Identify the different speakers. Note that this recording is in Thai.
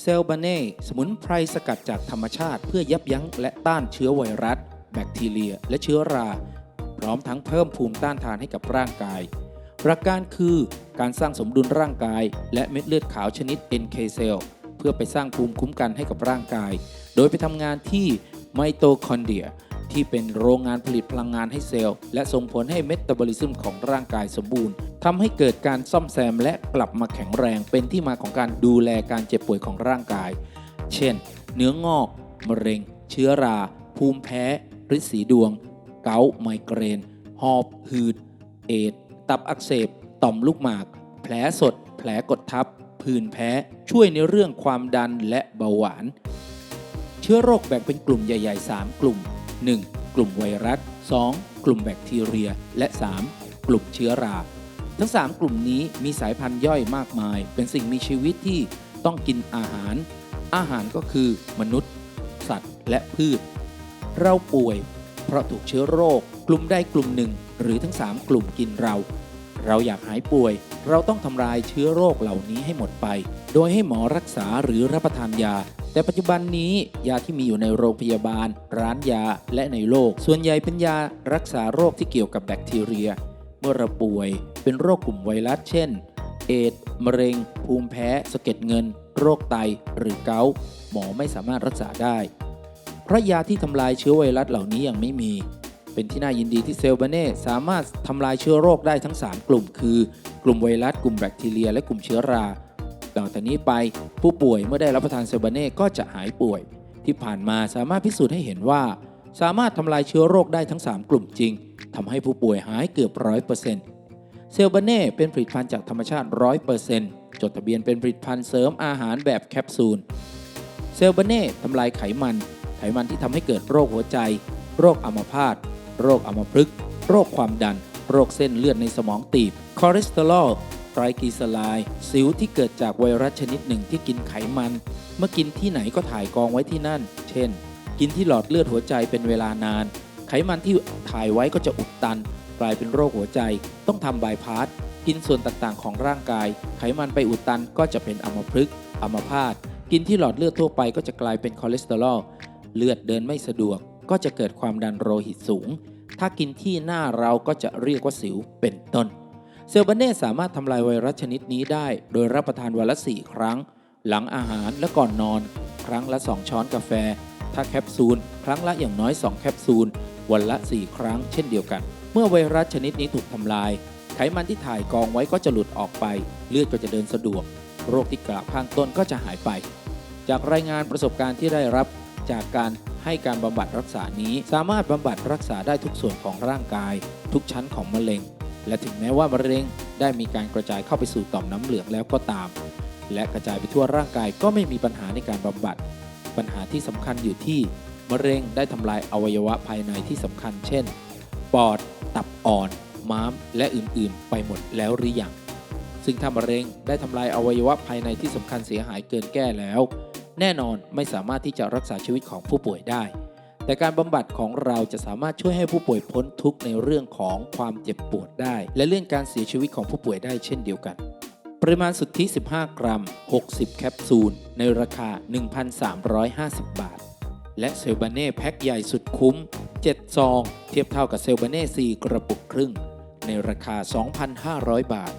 Speaker 1: เซลบาเน่สมุนไพรสกัดจากธรรมชาติ เพื่อยับยั้งและต้านเชื้อไวรัส แบคทีเรีย และเชื้อรา พร้อมทั้งเพิ่มภูมิต้านทานให้กับร่างกาย หลักการคือการสร้างสมดุลร่างกาย และเม็ดเลือดขาวชนิด NK เซลล์เพื่อไปสร้างภูมิคุ้มกันให้กับร่างกาย โดยไปทำงานที่ไมโตคอนเดรียที่เป็นโรงงานผลิตพลังงานให้เซลล์ และส่งผลให้เมตาบอลิซึมของร่างกายสมบูรณ์ ทำให้เกิดการซ่อมแซมและกลับมาแข็งแรงเป็นที่มาของการดูแลการเจ็บป่วยของร่างกาย เช่น เนื้องอก มะเร็ง เชื้อรา ภูมิแพ้ริดสีดวง เกาต์ไมเกรน หอบ หืด เอด ตับอักเสบ ต่อมลูกหมาก แผลสด แผลกดทับ ผื่นแพ้ ช่วยในเรื่องความดันและเบาหวาน เชื้อโรคแบ่งเป็นกลุ่มใหญ่ ๆ 3 กลุ่ม 1. กลุ่มไวรัส 2. กลุ่มแบคทีเรีย และ 3. กลุ่มเชื้อรา ทั้ง 3 กลุ่มนี้มีสายพันธุ์ย่อยมากมาย เป็นสิ่งมีชีวิตที่ต้องกินอาหาร อาหารก็คือมนุษย์ สัตว์ และพืช เราป่วย เพราะถูกเชื้อโรค กลุ่มใดกลุ่มหนึ่ง หรือทั้ง 3 กลุ่มกินเรา เราอยากหายป่วย เราต้องทำลายเชื้อโรคเหล่านี้ให้หมดไป โดยให้หมอรักษาหรือรับประทานยา แต่ปัจจุบันนี้ยาที่มีอยู่ในโรงพยาบาล ร้านยาและในโลก ส่วนใหญ่เป็นยารักษาโรคที่เกี่ยวกับแบคทีเรีย เมื่อเราป่วยเป็นโรคกลุ่มไวรัสเช่น เอดมะเร็ง ภูมิแพ้สะเก็ดเงิน โรคไต หรือเกาต์หมอไม่สามารถรักษาได้ เพราะยาที่ทำลายเชื้อไวรัสเหล่านี้ยังไม่มี เป็นที่น่ายินดีที่เซลบาเน่สามารถทำลายเชื้อโรคได้ทั้ง 3 กลุ่ม คือ กลุ่มไวรัส กลุ่มแบคทีเรีย และกลุ่มเชื้อราต่อจากนี้ไปผู้ป่วยเมื่อได้รับประทานเซลบาเน่ก็จะหายป่วย ที่ผ่านมาสามารถพิสูจน์ให้เห็นว่า สามารถทำลายเชื้อโรคได้ทั้ง 3 กลุ่มจริงทำให้ผู้ป่วยหายเกือบร้อยเปอร์เซ็นต์เซลล์บเน่เป็นผลิตภัณฑ์จากธรรมชาติ100%จดทะเบียนเป็นผลิตภัณฑ์เสริมอาหารแบบแคปซูล เซลล์บเน่ทำลายไขมัน ไขมันที่ทำให้เกิดโรคหัวใจ โรคอัมพาต โรคอัมพฤกษ์ โรคความดัน โรคเส้นเลือดในสมองตีบ คอเลสเตอรอลไตรกลีเซอไรด์สิวที่เกิดจากไวรัสชนิดหนึ่งที่กินไขมัน เมื่อกินที่ไหนก็ถ่ายกองไว้ที่นั่น เช่น กินที่หลอดเลือดหัวใจเป็นเวลานาน ไขมันที่ถ่ายไว้ก็จะอุดตัน กลายเป็นโรคหัวใจ ต้องทำบายพาสกินส่วนต่างๆของร่างกาย ไขมันไปอุดตันก็จะเป็นอัมพฤกษ์อัมพาตกินที่หลอดเลือดทั่วไปก็จะกลายเป็นคอเลสเตอรอลเลือดเดินไม่สะดวก ก็จะเกิดความดันโลหิตสูง ถ้ากินที่หน้าเราก็จะเรียกว่าสิวเป็นต้น เซลล์บันเน่สามารถทำลายไวรัสชนิดนี้ได้ โดยรับประทานวันละ 4 ครั้ง หลังอาหารและก่อนนอน ครั้งละ 2 ช้อนกาแฟ ถ้าแคปซูลครั้งละอย่างน้อย 2 แคปซูล วันละ 4 ครั้งเช่นเดียวกัน เมื่อไวรัสชนิดนี้ถูกทำลาย ไขมันที่ถ่ายกองไว้ก็จะหลุดออกไป เลือดก็จะเดินสะดวก โรคที่กล่าวข้างต้นก็จะหายไป จากรายงานประสบการณ์ที่ได้รับจากการให้การบำบัดรักษานี้สามารถบำบัดรักษาได้ทุกส่วนของร่างกาย ทุกชั้นของมะเร็ง และถึงแม้ว่ามะเร็งได้มีการกระจายเข้าไปสู่ต่อมน้ำเหลืองแล้วก็ตาม และกระจายไปทั่วร่างกายก็ไม่มีปัญหาในการบำบัด ปัญหาที่สำคัญอยู่ที่มะเร็งได้ทำลายอวัยวะภายในที่สำคัญ เช่น ปอด ตับอ่อน ม้าม และอื่น ๆ ไปหมดแล้วหรือยัง ซึ่งถ้ามะเร็งได้ทำลายอวัยวะภายในที่สำคัญเสียหายเกินแก้แล้ว แน่นอนไม่สามารถที่จะรักษาชีวิตของผู้ป่วยได้ แต่การบำบัดของเราจะสามารถช่วยให้ผู้ป่วยพ้นทุกข์ในเรื่องของความเจ็บปวดได้ และเลื่อนการเสียชีวิตของผู้ป่วยได้เช่นเดียวกัน ปริมาณสุทธิ 15 กรัม 60 แคปซูล ในราคา 1,350 บาท และเซลบาเน่แพ็คใหญ่สุดคุ้ม 7 ซอง เทียบเท่ากับเซลบาเน่ 4 กระปุกครึ่ง ในราคา 2,500 บาท